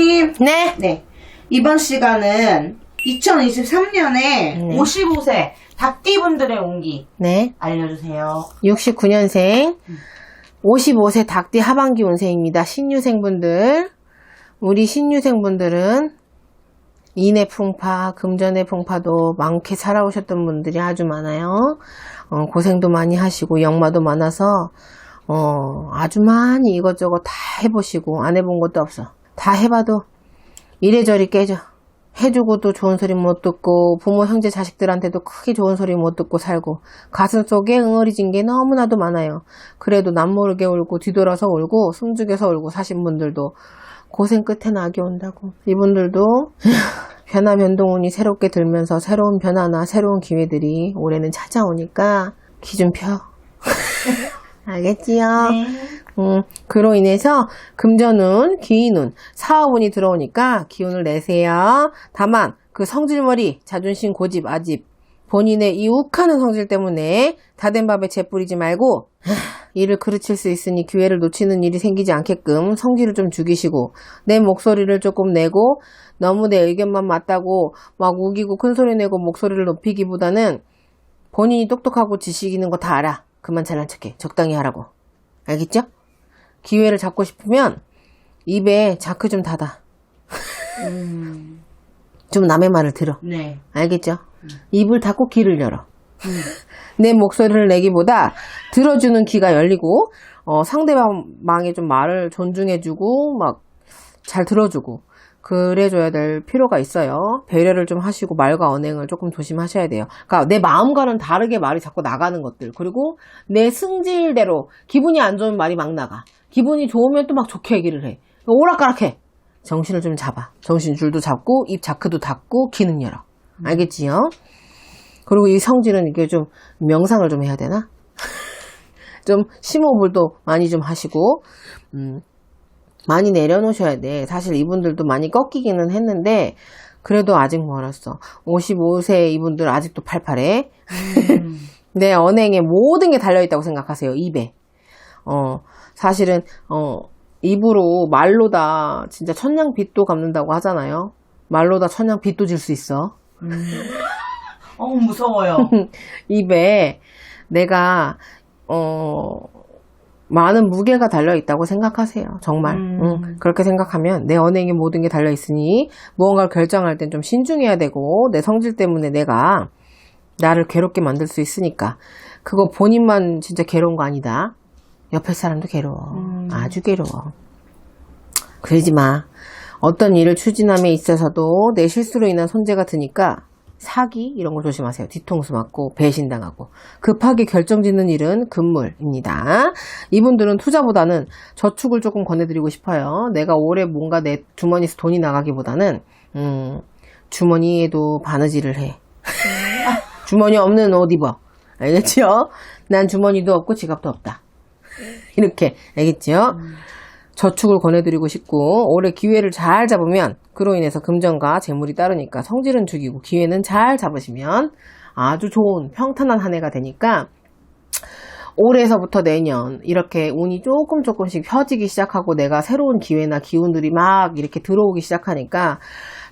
선생님, 네. 네. 이번 시간은 2023년에 네. 55세 닭띠분들의 운기 네. 알려주세요. 69년생, 55세 닭띠 하반기 운세입니다. 신유생분들. 우리 신유생분들은 인의 풍파, 금전의 풍파도 많게 살아오셨던 분들이 아주 많아요. 어, 고생도 많이 하시고, 역마도 많아서, 어, 아주 많이 이것저것 다 해보시고, 안 해본 것도 없어. 다 해봐도 이래저래 깨져. 해주고도 좋은 소리 못 듣고 부모 형제 자식들한테도 크게 좋은 소리 못 듣고 살고 가슴 속에 응어리진 게 너무나도 많아요. 그래도 남모르게 울고 뒤돌아서 울고 숨죽여서 울고 사신 분들도 고생 끝에 낙이 온다고. 이분들도 변화 변동운이 새롭게 들면서 새로운 변화나 새로운 기회들이 올해는 찾아오니까 기좀 펴. 알겠지요? 네. 음, 그로 인해서 금전운, 기인운, 사업운이 들어오니까 기운을 내세요. 다만 그 성질머리, 자존심, 고집, 아집, 본인의 이 욱하는 성질 때문에 다 된 밥에 재 뿌리지 말고 하, 일을 그르칠 수 있으니 기회를 놓치는 일이 생기지 않게끔 성질을 좀 죽이시고 내 목소리를 조금 내고 너무 내 의견만 맞다고 막 우기고 큰 소리 내고 목소리를 높이기보다는 본인이 똑똑하고 지식 있는 거 다 알아. 그만 잘난 척해. 적당히 하라고. 알겠죠? 기회를 잡고 싶으면 입에 자크 좀 닫아. 음, 좀 남의 말을 들어. 네. 알겠죠? 입을 닫고 귀를 열어. 내 목소리를 내기보다 들어주는 귀가 열리고 어, 상대방의 좀 말을 존중해주고 막 잘 들어주고 그래줘야 될 필요가 있어요. 배려를 좀 하시고 말과 언행을 조금 조심하셔야 돼요. 그러니까 내 마음과는 다르게 말이 자꾸 나가는 것들 그리고 내 승질대로 기분이 안 좋으면 말이 막 나가. 기분이 좋으면 또 막 좋게 얘기를 해. 오락가락해. 정신을 좀 잡아. 정신줄도 잡고 입 자크도 닫고 귀는 열어. 알겠지요? 그리고 이 성질은 이게 좀 명상을 좀 해야 되나? 좀 심호흡도 많이 좀 하시고 음, 많이 내려놓으셔야 돼. 사실 이분들도 많이 꺾이기는 했는데 그래도 아직 멀었어. 55세 이분들 아직도 팔팔해. 음, 내 언행에 모든 게 달려있다고 생각하세요. 입에. 어, 사실은, 어, 입으로 말로 다 진짜 천냥 빚도 갚는다고 하잖아요. 말로 다 천냥 빚도 질 수 있어. 음. 어, 무서워요. 입에 내가, 어, 많은 무게가 달려 있다고 생각하세요. 정말. 음. 응, 그렇게 생각하면 내 언행에 모든 게 달려 있으니 무언가를 결정할 땐 좀 신중해야 되고 내 성질 때문에 내가 나를 괴롭게 만들 수 있으니까 그거 본인만 진짜 괴로운 거 아니다. 옆에 사람도 괴로워. 음. 아주 괴로워. 그러지 마. 어떤 일을 추진함에 있어서도 내 실수로 인한 손재가 드니까 사기 이런 거 조심하세요. 뒤통수 맞고 배신당하고 급하게 결정짓는 일은 금물입니다. 이분들은 투자보다는 저축을 조금 권해드리고 싶어요. 내가 올해 뭔가 내 주머니에서 돈이 나가기보다는 음, 주머니에도 바느질을 해. 주머니 없는 옷 입어. 알겠죠? 난 주머니도 없고 지갑도 없다. 이렇게 알겠죠? 저축을 권해드리고 싶고 올해 기회를 잘 잡으면 그로 인해서 금전과 재물이 따르니까 성질은 죽이고 기회는 잘 잡으시면 아주 좋은 평탄한 한 해가 되니까 올해서부터 내년 이렇게 운이 조금 조금씩 펴지기 시작하고 내가 새로운 기회나 기운들이 막 이렇게 들어오기 시작하니까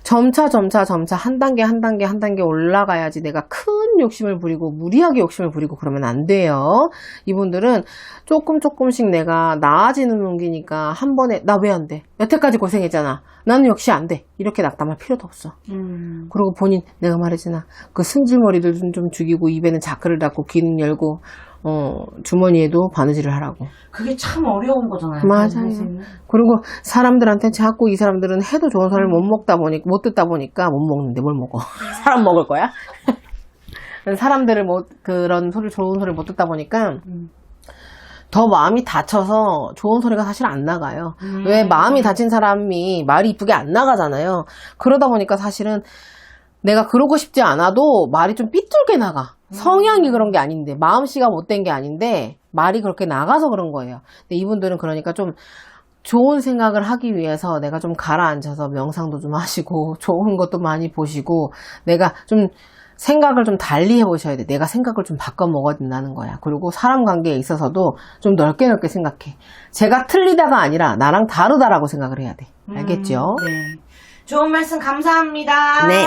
점차 점차 점차 한 단계 한 단계 한 단계 올라가야지 내가 큰 욕심을 부리고 무리하게 욕심을 부리고 그러면 안 돼요. 이분들은 조금 조금씩 내가 나아지는 운기니까 한 번에 나 왜 안 돼? 여태까지 고생했잖아. 나는 역시 안 돼. 이렇게 낙담할 필요도 없어. 음, 그리고 본인 내가 말했잖아. 그 승질머리들 좀, 좀 죽이고 입에는 자크를 닫고 귀는 열고 어 주머니에도 바느질을 하라고. 그게 참 어려운 거잖아요. 맞아요. 그리고 사람들한테 자꾸 이 사람들은 해도 좋은 소리를 못 먹다 보니까 못 듣다 보니까 못 먹는데 뭘 먹어? 사람 먹을 거야? 사람들을 못 그런 소리 좋은 소리를 못 듣다 보니까 음. 더 마음이 다쳐서 좋은 소리가 사실 안 나가요. 음. 왜 마음이 다친 사람이 말이 이쁘게 안 나가잖아요. 그러다 보니까 사실은 내가 그러고 싶지 않아도 말이 좀 삐뚤게 나가. 성향이 그런 게 아닌데, 마음씨가 못된 게 아닌데, 말이 그렇게 나가서 그런 거예요. 근데 이분들은 그러니까 좀 좋은 생각을 하기 위해서 내가 좀 가라앉아서 명상도 좀 하시고, 좋은 것도 많이 보시고, 내가 좀 생각을 좀 달리 해보셔야 돼. 내가 생각을 좀 바꿔 먹어야 된다는 거야. 그리고 사람 관계에 있어서도 좀 넓게 넓게 생각해. 제가 틀리다가 아니라 나랑 다르다라고 생각을 해야 돼. 알겠죠? 네. 좋은 말씀 감사합니다. 네.